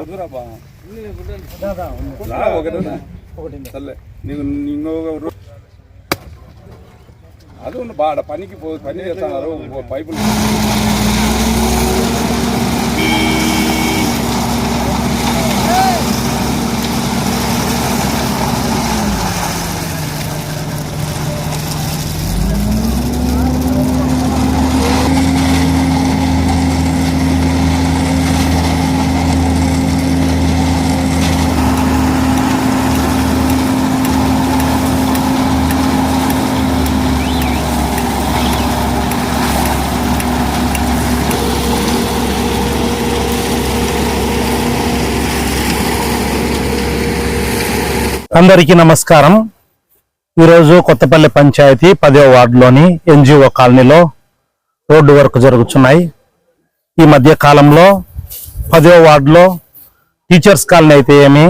కుదురాబా రా ఒకటేనా సర్లే నీకు ఇంకొక రో- అది ఉన్న బాడ పనికి పో పని చేస్తున్నారు ఓ పైపులు అందరికీ నమస్కారం. ఈరోజు కొత్తపల్లి పంచాయతీ పదో వార్డులోని ఎన్జిఓ కాలనీలో రోడ్డు వర్క్ జరుగుతున్నాయి. ఈ మధ్య కాలంలో పదో వార్డులో టీచర్స్ కాలనీ అయితే ఏమి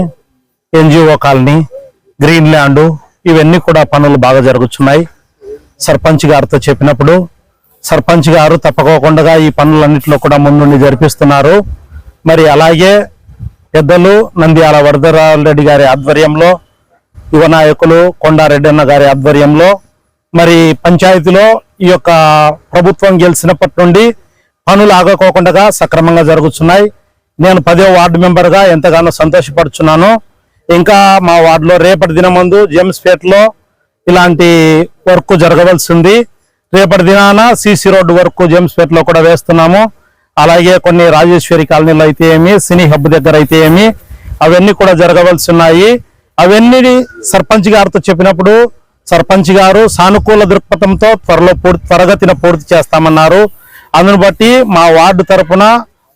ఎన్జిఓ కాలనీ గ్రీన్ ల్యాండ్ ఇవన్నీ కూడా పనులు బాగా జరుగుతున్నాయి. సర్పంచ్ గారితో చెప్పినప్పుడు సర్పంచ్ గారు తప్పకోకుండా ఈ పనులన్నింటిలో కూడా ముందుండి జరిపిస్తున్నారు. మరి అలాగే పెద్దలు నంద్యాల వరదరాజు రెడ్డి గారి ఆధ్వర్యంలో యువ నాయకులు కొండారెడ్డి అన్న గారి ఆధ్వర్యంలో మరి పంచాయతీలో ఈ యొక్క ప్రభుత్వం గెలిచినప్పటి నుండి పనులు ఆగకోకుండా సక్రమంగా జరుగుతున్నాయి. నేను పదో వార్డు మెంబర్గా ఎంతగానో సంతోషపడుచున్నాను. ఇంకా మా వార్డులో రేపటి దినం ముందు జేమ్స్పేటలో ఇలాంటి వర్క్ జరగవలసి ఉంది రేపటి దినాన సిసి రోడ్డు వర్క్ జేమ్స్పేటలో కూడా వేస్తున్నాము. అలాగే కొన్ని రాజేశ్వరి కాలనీలో అయితే ఏమి సినీ హబ్ దగ్గర అయితే ఏమి అవన్నీ కూడా జరగవలసి ఉన్నాయి. అవన్నీ సర్పంచ్ గారితో చెప్పినప్పుడు సర్పంచ్ గారు సానుకూల దృక్పథంతో త్వరలో పూర్తి త్వరగతిన పూర్తి చేస్తామన్నారు. అందును బట్టి మా వార్డు తరపున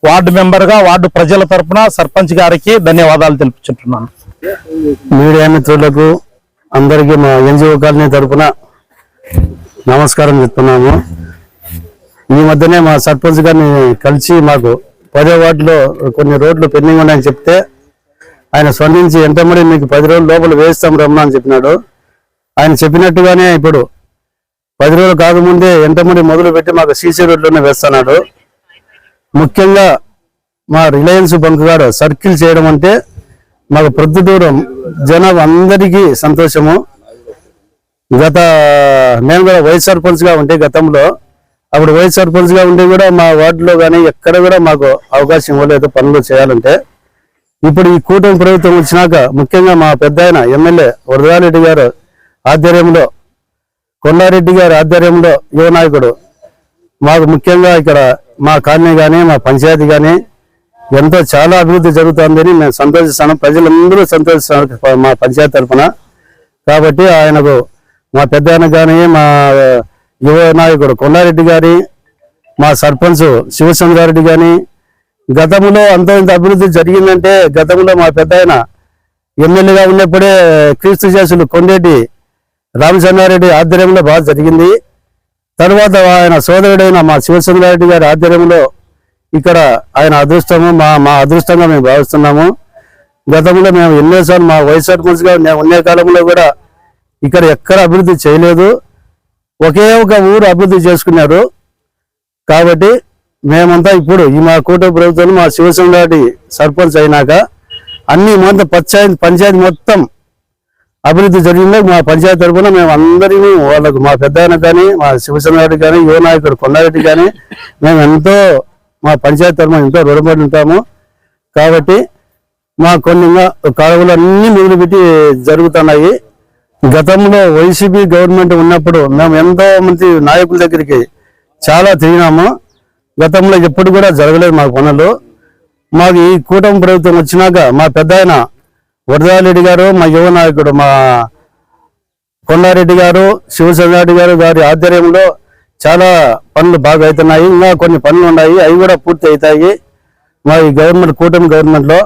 వార్డు మెంబర్గా వార్డు ప్రజల తరపున సర్పంచ్ గారికి ధన్యవాదాలు తెలుపుచుంటున్నాను. మీడియా మిత్రులకు అందరికీ మా ఎన్జిఓ కాలనీ తరపున నమస్కారం చెప్తున్నాము. ఈ మధ్యనే మా సర్పంచ్ గారిని కలిసి మాకు పదే వార్డులో కొన్ని రోడ్లు పెండింగ్ ఉన్నాయని చెప్తే ఆయన స్పందించి ఎంతమంది మీకు పది రోజుల లోపల వేస్తాం రమ్మని అని చెప్పినాడు. ఆయన చెప్పినట్టుగానే ఇప్పుడు పది రోజులు కాకముందే ఎంతమంది మొదలు పెట్టి మాకు సీసీ రోడ్లోనే వేస్తున్నాడు ముఖ్యంగా మా రిలయన్స్ బంక్ గారు సర్కిల్ చేయడం అంటే మాకు ప్రతి దూరం జనం అందరికీ సంతోషము. గత నేను కూడా వైస్ సర్పంచ్గా ఉంటే గతంలో అప్పుడు వైస్ సర్పంచ్గా ఉంటే కూడా మా వార్డులో కానీ ఎక్కడ కూడా మాకు అవకాశం ఇవ్వలేదు పనులు చేయాలంటే. ఇప్పుడు ఈ కూటమి ప్రభుత్వం వచ్చినాక ముఖ్యంగా మా పెద్ద ఆయన ఎమ్మెల్యే వరదారెడ్డి గారు ఆధ్వర్యంలో కొండారెడ్డి గారి ఆధ్వర్యంలో యువ నాయకుడు మాకు ముఖ్యంగా ఇక్కడ మా కాలనీ కానీ మా పంచాయతీ కానీ ఎంతో చాలా అభివృద్ధి జరుగుతుందని మేము సంతోషిస్తాను ప్రజలందరూ సంతోషిస్తాను మా పంచాయతీ తరఫున. కాబట్టి ఆయనకు మా పెద్ద ఆయన కానీ మా యువ నాయకుడు కొండారెడ్డి గారి మా సర్పంచ్ శివచంద్రారెడ్డి కానీ గతంలో అంత ఇంత అభివృద్ధి జరిగిందంటే గతంలో మా పెద్ద ఆయన ఎమ్మెల్యేగా ఉన్నప్పుడే క్రీస్తు చేసులు కొండేటి రామచంద్రారెడ్డి ఆధ్వర్యంలో బాగా జరిగింది. తర్వాత ఆయన సోదరుడైన మా శివచంద్రారెడ్డి గారి ఆధ్వర్యంలో ఇక్కడ ఆయన అదృష్టము మా మా అదృష్టంగా మేము భావిస్తున్నాము. గతంలో మేము ఎన్నోసార్లు మా వైస్ సర్పంచ్గా మేము ఉండే కాలంలో కూడా ఇక్కడ ఎక్కడ అభివృద్ధి చేయలేదు. ఒకే ఒక ఊరు అభివృద్ధి చేసుకున్నారు. కాబట్టి మేమంతా ఇప్పుడు ఈ మా కూటమి ప్రభుత్వం మా శివచంద్రారెడ్డి సర్పంచ్ అయినాక అన్ని మొత్తం పంచాయతీ పంచాయతీ మొత్తం అభివృద్ధి జరిగిందో మా పంచాయతీ తరఫున మేము అందరినీ వాళ్ళకు మా పెద్ద ఆయన కానీ మా శివచంద్రారెడ్డి కానీ యువ నాయకుడు కొండారెడ్డి కానీ మేము ఎంతో మా పంచాయతీ తరఫున ఎంతో రుణపడి ఉంటాము. కాబట్టి మా కొన్ని కాలువలు అన్ని మిగిలిపెట్టి జరుగుతున్నాయి. గతంలో వైసీపీ గవర్నమెంట్ ఉన్నప్పుడు మేము ఎంతో మంది నాయకుల దగ్గరికి చాలా తిరిగినాము. గతంలో ఎప్పుడు కూడా జరగలేదు మా పనులు. మాకు ఈ కూటమి ప్రభుత్వం వచ్చినాక మా పెద్ద ఆయన వరదారెడ్డి గారు మా యువ నాయకుడు మా కొండారెడ్డి గారు శివచంద్రారెడ్డి గారు గారి ఆధ్వర్యంలో చాలా పనులు బాగా అవుతున్నాయి. ఇంకా కొన్ని పనులు ఉన్నాయి. అవి కూడా పూర్తి అవుతాయి. మా ఈ గవర్నమెంట్ కూటమి గవర్నమెంట్లో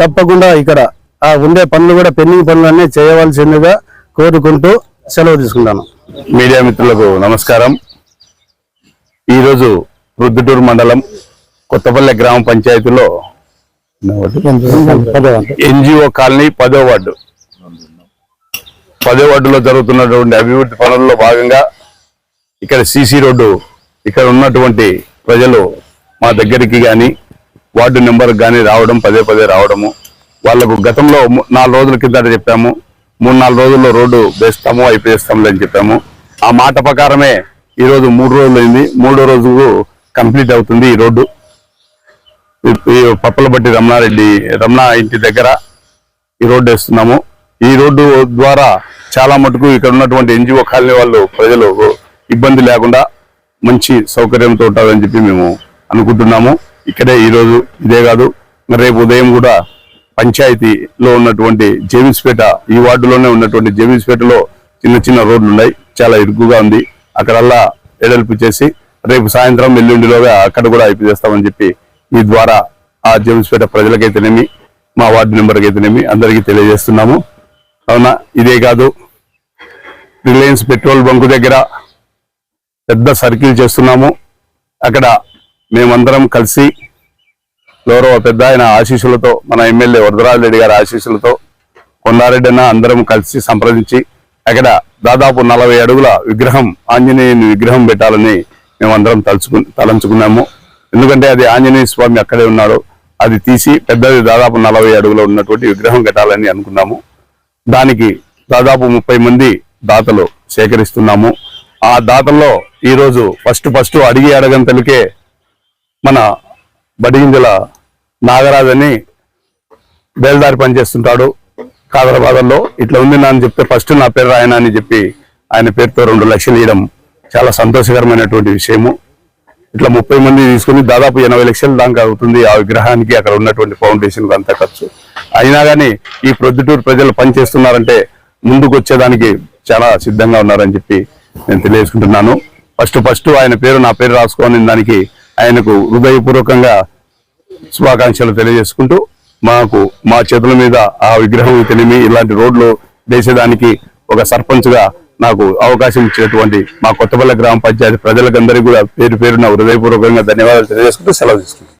తప్పకుండా ఇక్కడ ఆ ఉండే పనులు కూడా పెండింగ్ పనులన్నీ చేయవలసిందిగా కోరుకుంటూ సెలవు తీసుకుంటాను. మీడియా మిత్రులకు నమస్కారం. ఈరోజు రుద్దుటూరు మండలం కొత్తపల్లె గ్రామ పంచాయతీలో ఎన్జిఓ కాలనీ పదో వార్డు. పదో వార్డులో జరుగుతున్నటువంటి అభివృద్ధి పనుల్లో భాగంగా ఇక్కడ సిసి రోడ్డు ఇక్కడ ఉన్నటువంటి ప్రజలు మా దగ్గరికి కానీ వార్డు నెంబర్ కానీ రావడం పదే పదే రావడము. వాళ్ళకు గతంలో నాలుగు రోజుల కిందట చెప్పాము. మూడు నాలుగు రోజుల్లో రోడ్డు వేస్తాము అయిపోయిస్తాము అని చెప్పాము. ఆ మాట ప్రకారమే ఈరోజు మూడు రోజులు అయింది మూడో రోజు కంప్లీట్ అవుతుంది ఈ రోడ్డు. ఈ- ఈ పప్పలబట్టి రమణారెడ్డి రమణ ఇంటి దగ్గర ఈ రోడ్డు వేస్తున్నాము. ఈ రోడ్డు ద్వారా చాలా మటుకు ఇక్కడ ఉన్నటువంటి ఎన్జిఓ కాలనీ వాళ్ళు ప్రజలు ఇబ్బంది లేకుండా మంచి సౌకర్యంతో ఉంటుందని చెప్పి మేము అనుకుంటున్నాము. ఇక్కడే ఈరోజు ఇదే కాదు రేపు ఉదయం కూడా పంచాయతీలో ఉన్నటువంటి జేవిస్పేట ఈ వార్డులోనే ఉన్నటువంటి జేవిస్పేటలో చిన్న చిన్న రోడ్లు ఉన్నాయి. చాలా ఇరుకుగా ఉంది. అక్కడల్లా ఎడల్పు చేసి రేపు సాయంత్రం ఎల్లుండిలోగా అక్కడ కూడా అయిపోయి చేస్తామని చెప్పి మీ ద్వారా ఆ జేమ్స్పేట ప్రజలకైతేనేమి మా వార్డు నెంబర్కి అయితేనేమి అందరికీ తెలియజేస్తున్నాము. అవునా? ఇదే కాదు. రిలయన్స్ పెట్రోల్ బంకు దగ్గర పెద్ద సర్కిల్ చేస్తున్నాము. అక్కడ మేమందరం కలిసి గౌరవ పెద్ద ఆయన ఆశీస్సులతో మన ఎమ్మెల్యే వరదరాజరెడ్డి గారి ఆశీస్సులతో కొండారెడ్డి అన్న అందరం కలిసి సంప్రదించి అక్కడ దాదాపు నలభై అడుగుల విగ్రహం ఆంజనేయుని విగ్రహం పెట్టాలని మేమందరం తలుచుకు తలంచుకున్నాము. ఎందుకంటే అది ఆంజనేయ స్వామి అక్కడే ఉన్నాడు అది తీసి పెద్దది దాదాపు నలభై అడుగులో ఉన్నటువంటి విగ్రహం కట్టాలని అనుకున్నాము. దానికి దాదాపు ముప్పై మంది దాతలు సేకరిస్తున్నాము. ఆ దాతల్లో ఈరోజు ఫస్ట్ ఫస్ట్ అడిగి అడగంతలకే మన బడిగింజల నాగరాజని అని బేల్దారి పనిచేస్తుంటాడు. కాదరాబాద్లో ఇట్లా ఉంది నా చెప్తే ఫస్ట్ నా పేరు రాయన అని చెప్పి ఆయన పేరుతో రెండు లక్షలు ఇవ్వడం చాలా సంతోషకరమైనటువంటి విషయము. ఇట్లా ముప్పై మంది తీసుకుని దాదాపు ఎనభై లక్షల దాకా అవుతుంది ఆ విగ్రహానికి అక్కడ ఉన్నటువంటి ఫౌండేషన్ అంతా ఖర్చు. అయినా కానీ ఈ ప్రొద్దుటూరు ప్రజలు పనిచేస్తున్నారంటే ముందుకు వచ్చేదానికి చాలా సిద్ధంగా ఉన్నారని చెప్పి నేను తెలియజేసుకుంటున్నాను. ఫస్ట్ ఫస్ట్ ఆయన పేరు నా పేరు రాసుకోని దానికి ఆయనకు హృదయపూర్వకంగా శుభాకాంక్షలు తెలియజేసుకుంటూ మాకు మా చేతుల మీద ఆ విగ్రహం తెలిమి ఇలాంటి రోడ్లు వేసేదానికి ఒక సర్పంచ్గా నాకు అవకాశం ఇచ్చినటువంటి మా కొత్తపల్లి గ్రామ పంచాయతీ ప్రజలకందరికీ కూడా పేరు పేరున హృదయపూర్వకంగా ధన్యవాదాలు తెలియజేసుకుంటూ సెలవు తీసుకుంటాను